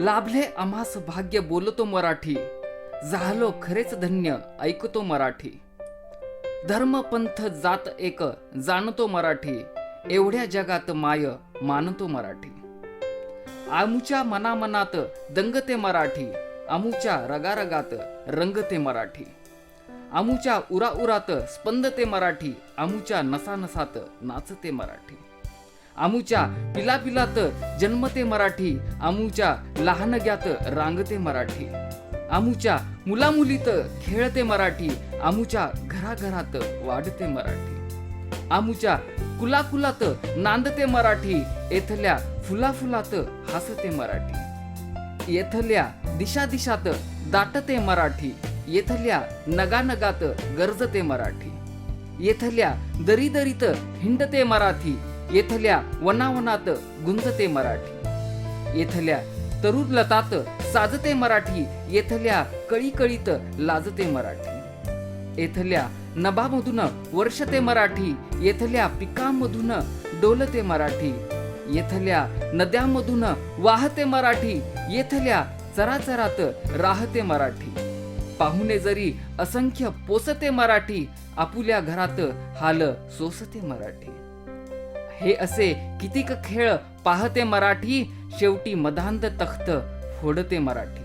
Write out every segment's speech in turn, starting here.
लाभले आम्हास भाग्य बोलतो मराठी. झालो खरेच धन्य ऐकतो मराठी. धर्मपंथ जात एक जाणतो मराठी. एवढ्या जगात माय मानतो मराठी. आमुच्या मनामनात दंगते मराठी. आमुच्या रगारगात रंगते मराठी. आमुच्या उराउरात स्पंदते मराठी. आमुच्या नसानसात नाचते मराठी. अमूच्या पिला पिलात जन्मते मराठी आमुच्या लहानग्यात रांगते मराठी. आमूच्या मुलामुलीत खेळते मराठी आमूच्या घराघरात वाढते मराठी. आमूच्या कुलाकुलात नांदते मराठी येथल्या फुलाफुलात हसते मराठी. येथल्या दिशा दिशात दाटते मराठी येथल्या नगानगात गरजते मराठी. येथल्या दरीदरीत हिंडते मराठी येथल्या वनावनात गुंजते मराठी. येथल्या तरुण लतात साजते मराठी. येथल्या कळीकळीत लाजते मराठी. येथल्या नभामधून वर्षते मराठी. येथल्या पिकांमधून डोलते मराठी. येथल्या नद्यांमधून वाहते मराठी. येथल्या चराचरात राहते मराठी. पाहुणे जरी असंख्य पोसते मराठी आपुल्या घरात हाल सोसते मराठी. हे असे कितीक खेळ पाहते मराठी? शेवटी मधांत तख्त फोडते मराठी.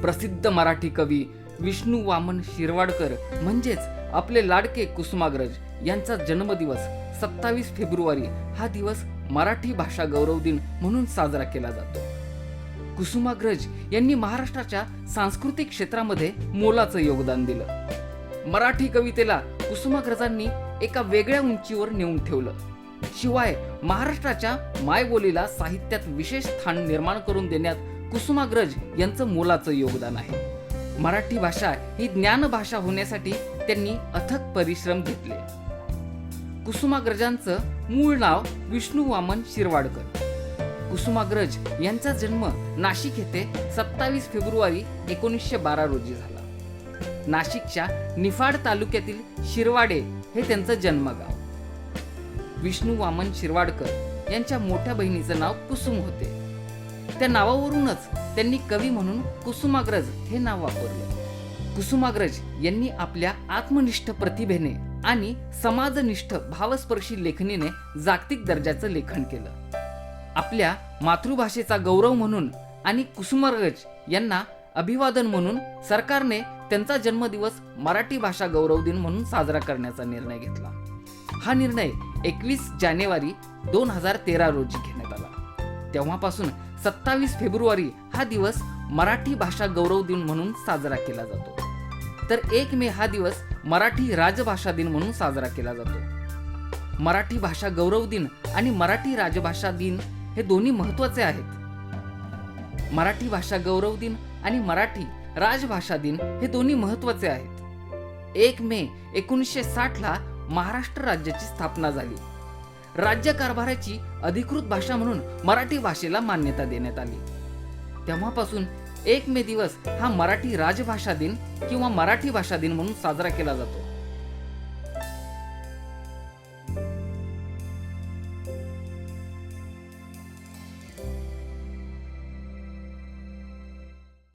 प्रसिद्ध मराठी कवी विष्णू वामन शिरवाडकर म्हणजेच आपले लाडके कुसुमाग्रज यांचा जन्मदिवस सत्तावीस फेब्रुवारी हा दिवस मराठी भाषा गौरव दिन म्हणून साजरा केला जातो. कुसुमाग्रज यांनी महाराष्ट्राच्या सांस्कृतिक क्षेत्रामध्ये मोलाचं योगदान दिलं. मराठी कवितेला कुसुमाग्रजांनी एका वेगळ्या उंचीवर नेऊन ठेवलं. शिवाय महाराष्ट्राच्या मायबोलीला साहित्यात विशेष स्थान निर्माण करून देण्यात कुसुमाग्रज यांचं मोलाचं योगदान आहे. मराठी भाषा ही ज्ञान भाषा होण्यासाठी त्यांनी अथक परिश्रम घेतले. कुसुमाग्रजांचं मूळ नाव विष्णू वामन शिरवाडकर. कुसुमाग्रज यांचा जन्म नाशिक येथे सत्तावीस फेब्रुवारी एकोणीसशे बारा रोजी झाला. नाशिकच्या निफाड तालुक्यातील शिरवाडे हे त्यांचं जन्मगाव. विष्णू वामन शिरवाडकर यांच्या मोठ्या बहिणीचं नाव कुसुम होते. त्या नावावरूनच त्यांनी कवी म्हणून कुसुमाग्रज हे नाव वापरलं. कुसुमाग्रज यांनी आपल्या आत्मनिष्ठ प्रतिभेने आणि समाजनिष्ठ भावस्पर्शी लेखणीने जागतिक दर्जाचं लेखन केलं. आपल्या मातृभाषेचा गौरव म्हणून आणि कुसुमाग्रज यांना अभिवादन म्हणून सरकारने त्यांचा जन्मदिवस मराठी भाषा गौरव दिन म्हणून साजरा करण्याचा निर्णय घेतला. हा निर्णय एकवीस जानेवारी दोन हजार तेरा रोजी घेण्यात आला. तेव्हापासून सत्तावीस फेब्रुवारी हा दिवस मराठी भाषा गौरव दिन म्हणून साजरा केला जातो. तर एक मे हा दिवस मराठी राजभाषा दिन म्हणून साजरा केला जातो. मराठी भाषा गौरव दिन आणि मराठी राजभाषा दिन हे दोन्ही महत्त्वाचे आहेत. मराठी भाषा गौरव दिन आणि मराठी राजभाषा दिन हे दोन्ही महत्त्वाचे आहेत. एक मे एकोणीसशे साठला महाराष्ट्र राज्याची स्थापना झाली. राज्य कारभाराची अधिकृत भाषा म्हणून मराठी भाषेला मान्यता देण्यात आली. तेव्हापासून एक मे दिवस हा मराठी राजभाषा दिन किंवा मराठी भाषा दिन म्हणून साजरा केला जातो.